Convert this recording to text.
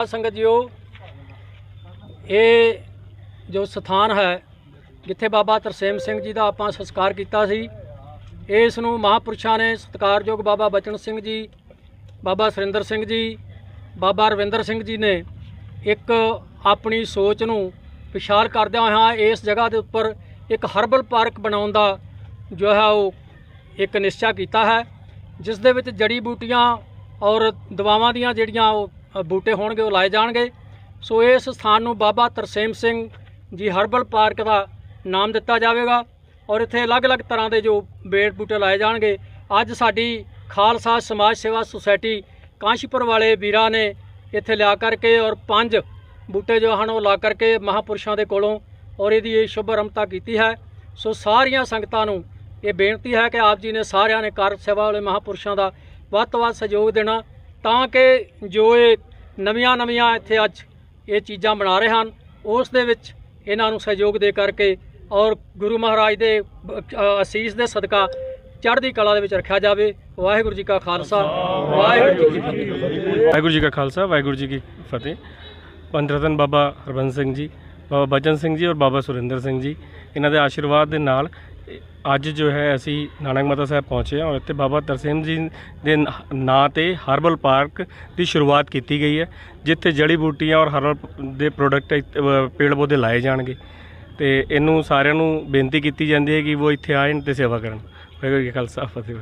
ਸੰਗਤ ਜੀਓ, ਇਹ ਜੋ ਸਥਾਨ ਹੈ, ਜਿੱਥੇ ਬਾਬਾ ਤਰਸੇਮ ਸਿੰਘ ਜੀ ਦਾ ਆਪਾਂ ਸੰਸਕਾਰ ਕੀਤਾ ਸੀ, ਇਸ ਨੂੰ ਮਹਾਪੁਰਸ਼ਾਂ ਨੇ ਸਤਿਕਾਰਯੋਗ ਬਾਬਾ ਬਚਨ ਸਿੰਘ ਜੀ, ਬਾਬਾ ਸੁਰਿੰਦਰ ਸਿੰਘ ਜੀ, ਬਾਬਾ ਰਵਿੰਦਰ ਸਿੰਘ ਜੀ ਨੇ ਇੱਕ ਆਪਣੀ ਸੋਚ ਨੂੰ ਵਿਸ਼ਾਲ ਕਰਦਿਆਂ ਹੋਇਆਂ ਇਸ ਜਗ੍ਹਾ ਦੇ ਉੱਪਰ ਇੱਕ ਹਰਬਲ ਪਾਰਕ ਬਣਾਉਣ ਦਾ ਜੋ ਹੈ ਉਹ ਇੱਕ ਨਿਸ਼ਚਾ ਕੀਤਾ ਹੈ, ਜਿਸ ਦੇ ਵਿੱਚ ਜੜੀ ਬੂਟੀਆਂ ਔਰ ਦਵਾਵਾਂ ਦੀਆਂ ਜਿਹੜੀਆਂ ਉਹ ਬੂਟੇ ਹੋਣਗੇ, ਉਹ ਲਾਏ ਜਾਣਗੇ। ਸੋ ਇਸ ਸਥਾਨ ਨੂੰ ਬਾਬਾ ਤਰਸੇਮ ਸਿੰਘ ਜੀ ਹਰਬਲ ਪਾਰਕ ਦਾ ਨਾਮ ਦਿੱਤਾ ਜਾਵੇਗਾ ਔਰ ਇੱਥੇ ਅਲੱਗ-ਅਲੱਗ ਤਰ੍ਹਾਂ ਦੇ ਜੋ ਬੇੜ ਬੂਟੇ ਲਾਏ ਜਾਣਗੇ। ਅੱਜ ਸਾਡੀ ਖਾਲਸਾ ਸਮਾਜ ਸੇਵਾ ਸੁਸਾਇਟੀ ਕਾਂਸ਼ੀਪੁਰ ਵਾਲੇ ਵੀਰਾਂ ਨੇ ਇੱਥੇ ਲਿਆ ਕਰਕੇ ਔਰ ਪੰਜ ਬੂਟੇ ਜੋ ਹਨ, ਉਹ ਲਾ ਕਰਕੇ ਮਹਾਪੁਰਸ਼ਾਂ ਦੇ ਕੋਲੋਂ ਔਰ ਇਹਦੀ ਇਹ ਸ਼ੁਭ ਆਰੰਭਤਾ ਕੀਤੀ ਹੈ। ਸੋ ਸਾਰੀਆਂ ਸੰਗਤਾਂ ਨੂੰ ਇਹ ਬੇਨਤੀ ਹੈ ਕਿ ਆਪ ਜੀ ਨੇ ਸਾਰਿਆਂ ਨੇ ਕਾਰ ਸੇਵਾ ਵਾਲੇ ਮਹਾਪੁਰਸ਼ਾਂ ਦਾ ਵੱਧ ਤੋਂ ਵੱਧ ਸਹਿਯੋਗ ਦੇਣਾ। ਤਾਂ ਕਿ ਜੋ ਇਹ ਨਵੀਆਂ ਨਵੀਆਂ ਇੱਥੇ ਅੱਜ ਇਹ ਚੀਜ਼ਾਂ ਬਣਾ ਰਹੇ ਹਨ, ਉਸ ਦੇ ਵਿੱਚ ਇਹਨਾਂ ਨੂੰ ਸਹਿਯੋਗ ਦੇ ਕਰਕੇ ਔਰ ਗੁਰੂ ਮਹਾਰਾਜ ਦੇ ਅਸੀਸ ਦੇ ਸਦਕਾ ਚੜ੍ਹਦੀ ਕਲਾ ਦੇ ਵਿੱਚ ਰੱਖਿਆ ਜਾਵੇ। ਵਾਹਿਗੁਰੂ ਜੀ ਕਾ ਖਾਲਸਾ। ਵਾਹਿਗੁਰੂ ਜੀ ਕੀ ਫਤਿਹ। ਵਾਹਿਗੁਰੂ ਜੀ ਕਾ ਖਾਲਸਾ, ਵਾਹਿਗੁਰੂ ਜੀ ਕੀ ਫਤਿਹ। ਪੰਜ ਰਤਨ ਬਾਬਾ ਹਰਬੰਸ ਸਿੰਘ ਜੀ, ਬਾਬਾ ਬਚਨ ਸਿੰਘ ਜੀ ਔਰ ਬਾਬਾ ਸੁਰਿੰਦਰ ਸਿੰਘ ਜੀ, ਇਹਨਾਂ ਦੇ ਆਸ਼ੀਰਵਾਦ ਦੇ ਨਾਲ ਅੱਜ ਜੋ ਹੈ ਅਸੀਂ ਨਾਨਕ ਮਾਤਾ ਸਾਹਿਬ ਪਹੁੰਚੇ ਹਾਂ ਔਰ ਇੱਥੇ ਬਾਬਾ ਤਰਸੇਮ ਜੀ ਦੇ ਨਾਂ ਤੇ ਹਰਬਲ ਪਾਰਕ ਦੀ ਸ਼ੁਰੂਆਤ ਕੀਤੀ ਗਈ ਹੈ, ਜਿੱਥੇ ਜੜੀ ਬੂਟੀਆਂ ਔਰ ਹਰਬਲ ਦੇ ਪ੍ਰੋਡਕਟ ਪੇੜ ਪੌਦੇ ਲਾਏ ਜਾਣਗੇ। ਤੇ ਇਹਨੂੰ ਸਾਰਿਆਂ ਨੂੰ ਬੇਨਤੀ ਕੀਤੀ ਜਾਂਦੀ ਹੈ ਕਿ ਉਹ ਇੱਥੇ ਆਉਣ ਤੇ ਸੇਵਾ ਕਰਨ। ਵਾਹਿਗੁਰੂ ਜੀ ਕਾ ਖਾਲਸਾ, ਫਤਿਹ